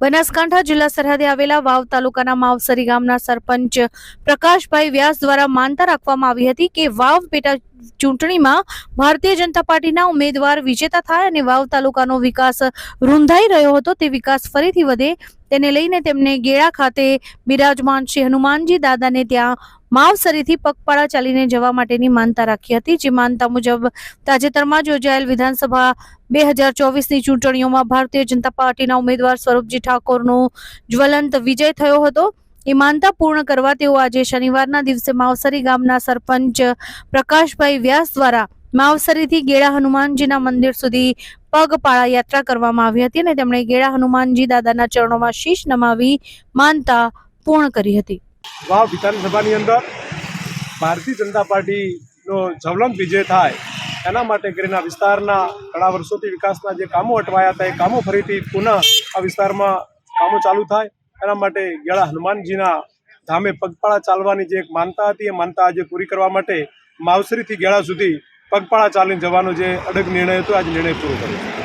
બનાસકાંઠા જિલ્લા સરહદે આવેલા વાવ તાલુકાના માવસરી ગામના સરપંચ પ્રકાશભાઈ વ્યાસ દ્વારા માનતા રાખવામાં આવી હતી કે વાવ પેટા ચૂંટણીમાં ભારતીય જનતા પાર્ટીના ઉમેદવાર વિજેતા થાય અને વાવ તાલુકાનો વિકાસ રૂંધાઈ રહ્યો હતો, તે વિકાસ ફરીથી વધે. તેને લઈને તેમને ગેળા ખાતે બિરાજમાન શ્રી હનુમાનજી દાદાને ત્યાં માવસરીથી પગપાળા ચાલીને જવા માટેની માનતા રાખી હતી, જે માનતા મુજબ તાજેતરમાં યોજાયેલ વિધાનસભા બે હજાર ચોવીસની ચૂંટણીઓમાં ભારતીય જનતા પાર્ટીના ઉમેદવાર સ્વરૂપજી ઠાકોરનો જ્વલંત વિજય થયો હતો. એ માનતા પૂર્ણ કરવા તેઓ આજે શનિવારના દિવસે માવસરી ગામના સરપંચ પ્રકાશભાઈ વ્યાસ દ્વારા માવસરીથી ગેળા હનુમાનજીના મંદિર સુધી પગપાળા યાત્રા કરવામાં આવી હતી અને તેમણે ગેળા હનુમાનજી દાદાના ચરણોમાં શીશ નમાવી માનતા પૂર્ણ કરી હતી. વાવ વિધાનસભાની અંદર ભારતીય જનતા પાર્ટીનો જવલંત વિજય થાય, એના માટે કરીને આ વિસ્તારના ઘણા વર્ષોથી વિકાસના જે કામો અટવાયા હતા, એ કામો ફરીથી પુનઃ આ વિસ્તારમાં કામો ચાલુ થાય. એના માટે ગેળા હનુમાનજીના ધામે પગપાળા ચાલવાની જે એક માનતા હતી, એ માનતા આજે પૂરી કરવા માટે માવસરીથી ગેળા સુધી પગપાળા ચાલીને જવાનો જે અડગ નિર્ણય હતો આજે નિર્ણય પૂરો કર્યો